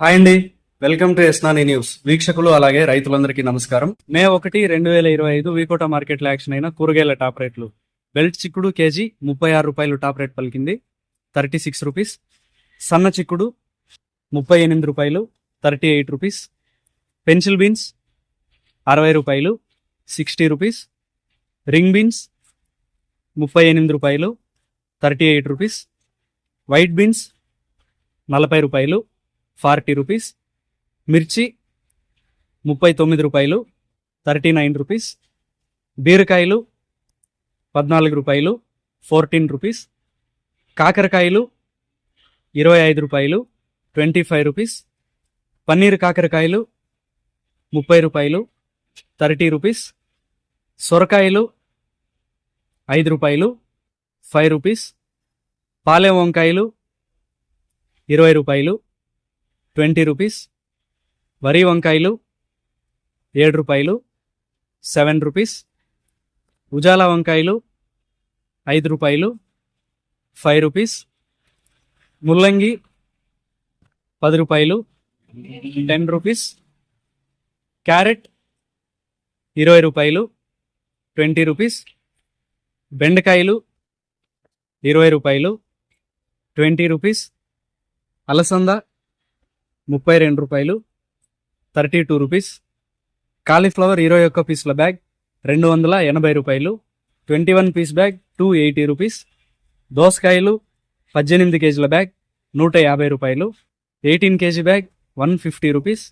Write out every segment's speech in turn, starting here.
Hi అండి. Welcome to ఎస్నాని news. వీక్షకులు అలాగే రైతులందరికీ నమస్కారం. మే ఒకటి రెండు వేల ఇరవై ఐదు వీకోట మార్కెట్లో యాక్షన్ అయిన కూరగాయల టాప్ రేట్లు. బెల్ట్ చిక్కుడు కేజీ ముప్పై ఆరు రూపాయలు టాప్ రేట్ పలికింది. Thirty six rupees. సన్న చిక్కుడు ముప్పై ఎనిమిది రూపాయలు thirty eight rupees. Pencil beans అరవై రూపాయలు సిక్స్టీ రూపీస్. రింగ్ బీన్స్ ముప్పై ఎనిమిది రూపాయలు thirty eight rupees. White beans నలభై రూపాయలు ఫార్టీ రూపీస్ మిర్చి ముప్పై తొమ్మిది రూపాయలు థర్టీ నైన్ రూపీస్ బీరకాయలు పద్నాలుగు రూపాయలు ఫోర్టీన్ రూపీస్ కాకరకాయలు ఇరవై ఐదు రూపాయలు ట్వంటీ ఫైవ్ రూపీస్ పన్నీర్ కాకరకాయలు ముప్పై రూపాయలు థర్టీ రూపీస్ సొరకాయలు ఐదు రూపాయలు ఫైవ్ రూపీస్ పాలెం వంకాయలు ఇరవై రూపాయలు ట్వంటీ రూపీస్. వరి వంకాయలు ఏడు రూపాయలు సెవెన్ రూపీస్. ఉజాల వంకాయలు ఐదు రూపాయలు ఫైవ్ రూపీస్. ముల్లంగి పది రూపాయలు టెన్ రూపీస్. క్యారెట్ ఇరవై రూపాయలు ట్వంటీ రూపీస్. బెండకాయలు ఇరవై రూపాయలు ట్వంటీ రూపీస్. అలసంద ముప్పై రెండు రూపాయలు థర్టీ టూ రూపీస్ కాలీఫ్లవర్ ఇరవై ఒక్క పీసుల బ్యాగ్ రెండు వందల ఎనభై రూపాయలు twenty one piece bag two eighty rupees దోసకాయలు పద్దెనిమిది కేజీల బ్యాగ్ నూట యాభై రూపాయలు eighteen KG bag one fifty rupees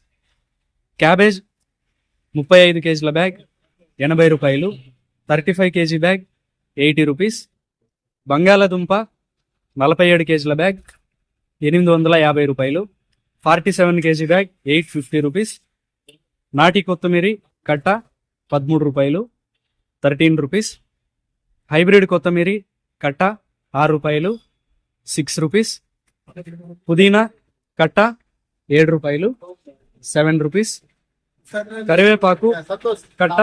cabbage ముప్పై ఐదు కేజీల బ్యాగ్ ఎనభై రూపాయలు thirty five KG bag eighty rupees బంగాళాదుంప నలభై ఏడు కేజీల బ్యాగ్ ఎనిమిది వందల యాభై రూపాయలు forty seven KG bag eight fifty rupees. నాటి కొత్తిమీరి కట్ట పదమూడు రూపాయలు థర్టీన్ రూపీస్. హైబ్రిడ్ కొత్తిమీరి కట్ట ఆరు రూపాయలు సిక్స్ రూపీస్. పుదీనా కట్ట ఏడు రూపాయలు సెవెన్ రూపీస్. కరివేపాకు కట్ట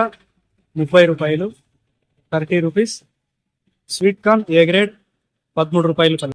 ముప్పై రూపాయలు thirty rupees. Sweet corn A grade పదమూడు రూపాయలు